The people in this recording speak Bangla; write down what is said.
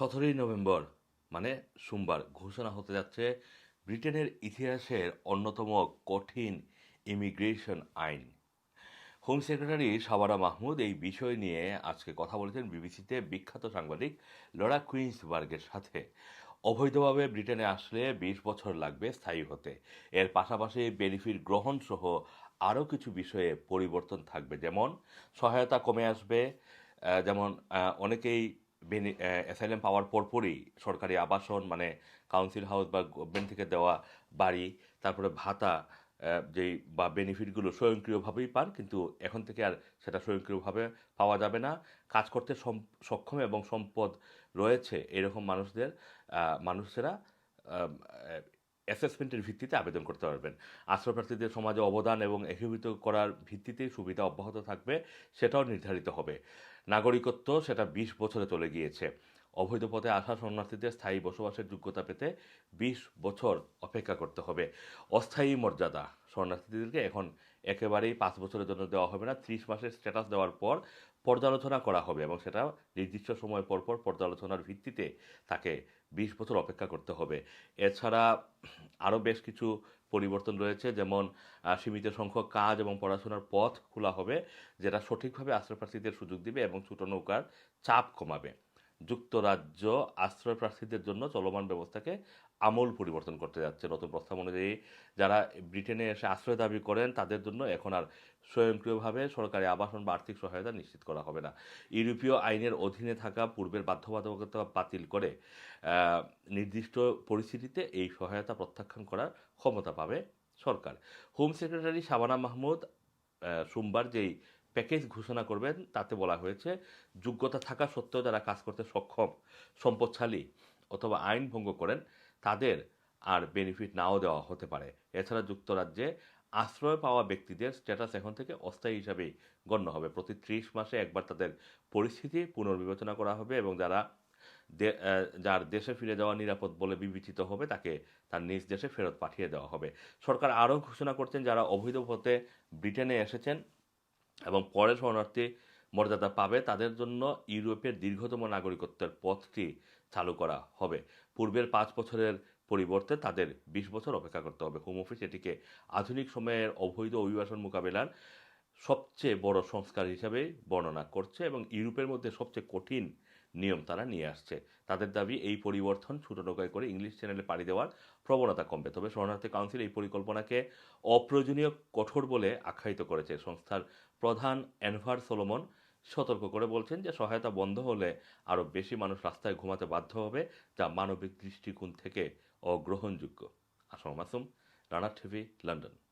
সতেরোই নভেম্বর মানে সোমবার, ঘোষণা হতে যাচ্ছে ব্রিটেনের ইতিহাসের অন্যতম কঠিন ইমিগ্রেশন আইন। হোম সেক্রেটারি সাবারা মাহমুদ এই বিষয় নিয়ে আজকে কথা বলেছেন বিবিসিতে বিখ্যাত সাংবাদিক লরা কুইন্সবার্গের সাথে। অবৈধভাবে ব্রিটেনে আসলে বিশ বছর লাগবে স্থায়ী হতে। এর পাশাপাশি বেনিফিট গ্রহণ সহ আরও কিছু বিষয়ে পরিবর্তন থাকবে, যেমন সহায়তা কমে আসবে যেমন অনেকেই বেনি অ্যাসাইলেম পাওয়ার পরপরই সরকারি আবাসন মানে কাউন্সিল হাউস বা গভর্নমেন্ট থেকে দেওয়া বাড়ি, তারপরে ভাতা যেই বা বেনিফিটগুলো স্বয়ংক্রিয়ভাবেই পান, কিন্তু এখন থেকে আর সেটা স্বয়ংক্রিয়ভাবে পাওয়া যাবে না। কাজ করতে সক্ষম এবং সম্পদ রয়েছে এরকম মানুষদের মানুষেরা অ্যাসেসমেন্টের ভিত্তিতে আবেদন করতে পারবেন। আশ্রয়প্রার্থীদের সমাজে অবদান এবং একীভূত করার ভিত্তিতে সুবিধা অব্যাহত থাকবে, সেটাও নির্ধারিত হবে। নাগরিকত্ব সেটা বিশ বছরে চলে গিয়েছে। অবৈধ পথে আসা শরণার্থীদের স্থায়ী বসবাসের যোগ্যতা পেতে বিশ বছর অপেক্ষা করতে হবে। অস্থায়ী মর্যাদা, শরণার্থীদেরকে এখন একেবারেই পাঁচ বছরের জন্য দেওয়া হবে না, ত্রিশ মাসের স্ট্যাটাস দেওয়ার পর পর্যালোচনা করা হবে এবং সেটা নির্দিষ্ট সময় পরপর পর পর্যালোচনার ভিত্তিতে তাকে বিশ বছর অপেক্ষা করতে হবে। এছাড়া আরও বেশ কিছু পরিবর্তন রয়েছে, যেমন সীমিত সংখ্যক কাজ এবং পড়াশোনার পথ খোলা হবে, যেটা সঠিকভাবে আশ্রয়প্রার্থীদের সুযোগ দিবে এবং ছোটো নৌকার চাপ কমাবে। যুক্তরাজ্য আশ্রয় প্রার্থীদের জন্য চলমান ব্যবস্থাকে আমূল পরিবর্তন করতে যাচ্ছে। নতুন প্রস্তাব অনুযায়ী যারা ব্রিটেনে এসে আশ্রয় দাবি করেন, তাদের জন্য এখন আর স্বয়ংক্রিয়ভাবে সরকারি আবাসন বা আর্থিক সহায়তা নিশ্চিত করা হবে না। ইউরোপীয় আইনের অধীনে থাকা পূর্বের বাধ্যবাধকতা বাতিল করে নির্দিষ্ট পরিস্থিতিতে এই সহায়তা প্রত্যাখ্যান করার ক্ষমতা পাবে সরকার। হোম সেক্রেটারি শাবানা মাহমুদ সোমবার যেই প্যাকেজ ঘোষণা করবেন, তাতে বলা হয়েছে যোগ্যতা থাকা সত্ত্বেও যারা কাজ করতে সক্ষম, সম্পদশালী অথবা আইন ভঙ্গ করেন, তাদের আর বেনিফিট নাও দেওয়া হতে পারে। এছাড়া যুক্তরাজ্যে আশ্রয় পাওয়া ব্যক্তিদের স্ট্যাটাস এখন থেকে অস্থায়ী হিসাবেই গণ্য হবে। প্রতি ত্রিশ মাসে একবার তাদের পরিস্থিতি পুনর্বিবেচনা করা হবে এবং যারা যার দেশে ফিরে যাওয়া নিরাপদ বলে বিবেচিত হবে, তাকে তার নিজ দেশে ফেরত পাঠিয়ে দেওয়া হবে। সরকার আরও ঘোষণা করছেন, যারা অবৈধ পথে ব্রিটেনে এসেছেন এবং পরে শরণার্থী মর্যাদা পাবে তাদের জন্য ইউরোপের দীর্ঘতম নাগরিকত্বের পথটি চালু করা হবে। পূর্বের পাঁচ বছরের পরিবর্তে তাদের বিশ বছর অপেক্ষা করতে হবে। হোম অফিস এটিকে আধুনিক সময়ের অবৈধ অভিবাসন মোকাবেলার সবচেয়ে বড় সংস্কার হিসাবে বর্ণনা করছে এবং ইউরোপের মধ্যে সবচেয়ে কঠিন নিয়ম তারা নিয়ে আসছে। তাদের দাবি, এই পরিবর্তন ছোট নৌকায় করে ইংলিশ চ্যানেলে পাড়ি দেওয়ার প্রবণতা কমবে। তবে শরণার্থী কাউন্সিল এই পরিকল্পনাকে অপ্রয়োজনীয়, কঠোর বলে আখ্যায়িত করেছে। সংস্থার প্রধান অ্যানভার সোলোমন সতর্ক করে বলছেন যে, সহায়তা বন্ধ হলে আরও বেশি মানুষ রাস্তায় ঘুমাতে বাধ্য হবে, যা মানবিক দৃষ্টিকোণ থেকে অগ্রহণযোগ্য। Assam Masum, Rana TV, London.